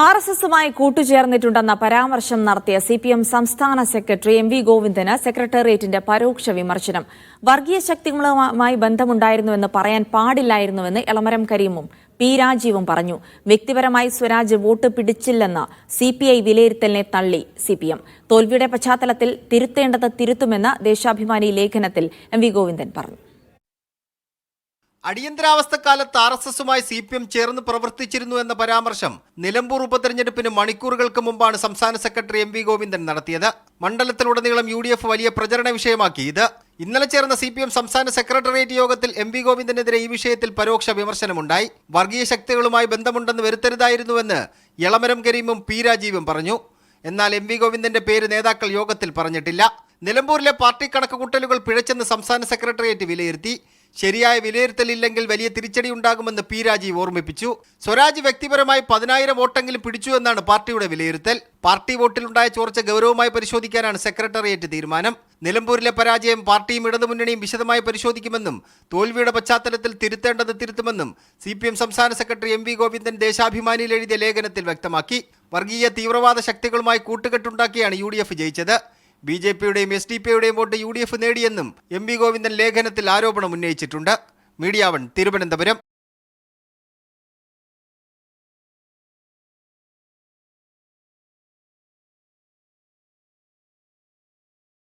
R S എസുമായി കൂട്ടുചേർന്നിട്ടുണ്ടെന്ന പരാമർശം നടത്തിയ സി പി എം സംസ്ഥാന സെക്രട്ടറി എം വി ഗോവിന്ദന് സെക്രട്ടേറിയറ്റിന്റെ പരോക്ഷ വിമർശനം. വർഗീയ ശക്തികളുമായി ബന്ധമുണ്ടായിരുന്നുവെന്ന് പറയാൻ പാടില്ലായിരുന്നുവെന്ന് എളമരം കരീമും പി രാജീവും പറഞ്ഞു. വ്യക്തിപരമായി സ്വരാജ് വോട്ട് പിടിച്ചില്ലെന്ന സി പി ഐ വിലയിരുത്തലിനെ തള്ളി സി പി എം തോൽവിയുടെ പശ്ചാത്തലത്തിൽ തിരുത്തേണ്ടത് തിരുത്തുമെന്ന് ദേശാഭിമാനി ലേഖനത്തിൽ എം വി ഗോവിന്ദൻ പറഞ്ഞു. അടിയന്തരാവസ്ഥക്കാലത്ത് ആർ എസ് എസുമായി സി പി എം ചേർന്ന് പ്രവർത്തിച്ചിരുന്നു എന്ന പരാമർശം നിലമ്പൂർ ഉപതെരഞ്ഞെടുപ്പിന് മണിക്കൂറുകൾക്ക് മുമ്പാണ് സംസ്ഥാന സെക്രട്ടറി എം വി ഗോവിന്ദൻ നടത്തിയത്. മണ്ഡലത്തിലുടനീളം യു ഡി എഫ് വലിയ പ്രചരണ വിഷയമാക്കി ഇത്. ഇന്നലെ ചേർന്ന സി പി എം സംസ്ഥാന സെക്രട്ടേറിയറ്റ് യോഗത്തിൽ എം വി ഗോവിന്ദനെതിരെ ഈ വിഷയത്തിൽ പരോക്ഷ വിമർശനമുണ്ടായി. വർഗീയ ശക്തികളുമായി ബന്ധമുണ്ടെന്ന് വരുത്തരുതായിരുന്നുവെന്ന് എളമരം കരീമും പി രാജീവും പറഞ്ഞു. എന്നാൽ എം വി ഗോവിന്ദന്റെ പേര് നേതാക്കൾ യോഗത്തിൽ പറഞ്ഞിട്ടില്ല. നിലമ്പൂരിലെ പാർട്ടി കണക്കുകൂട്ടലുകൾ പിഴച്ചെന്ന് സംസ്ഥാന സെക്രട്ടേറിയറ്റ് വിലയിരുത്തി. ശരിയായ വിലയിരുത്തലില്ലെങ്കിൽ വലിയ തിരിച്ചടി ഉണ്ടാകുമെന്ന് പി രാജീവ് ഓർമ്മിപ്പിച്ചു. സ്വരാജ് വ്യക്തിപരമായി പതിനായിരം വോട്ടെങ്കിലും പിടിച്ചു എന്നാണ് പാർട്ടിയുടെ വിലയിരുത്തൽ. പാർട്ടി വോട്ടിലുണ്ടായ ചോർച്ച ഗൗരവമായി പരിശോധിക്കാനാണ് സെക്രട്ടേറിയറ്റ് തീരുമാനം. നിലമ്പൂരിലെ പരാജയം പാർട്ടിയും ഇടതുമുന്നണിയും വിശദമായി പരിശോധിക്കുമെന്നും തോൽവിയുടെ പശ്ചാത്തലത്തിൽ തിരുത്തേണ്ടത് തിരുത്തുമെന്നും സി സംസ്ഥാന സെക്രട്ടറി എം വി ഗോവിന്ദൻ ദേശാഭിമാനിയിൽ എഴുതിയ ലേഖനത്തിൽ വ്യക്തമാക്കി. വർഗീയ തീവ്രവാദ ശക്തികളുമായി കൂട്ടുകെട്ടുണ്ടാക്കിയാണ് യു ഡി എഫ് ജയിച്ചത്. ബി ജെ പിയുടെയും എസ് ഡി പിയുടെയും വോട്ട് യു ഡി എഫ് നേടിയെന്നും എം വി ഗോവിന്ദൻ ലേഖനത്തിൽ ആരോപണം ഉന്നയിച്ചിട്ടുണ്ട്. Media one Thiruvananthapuram.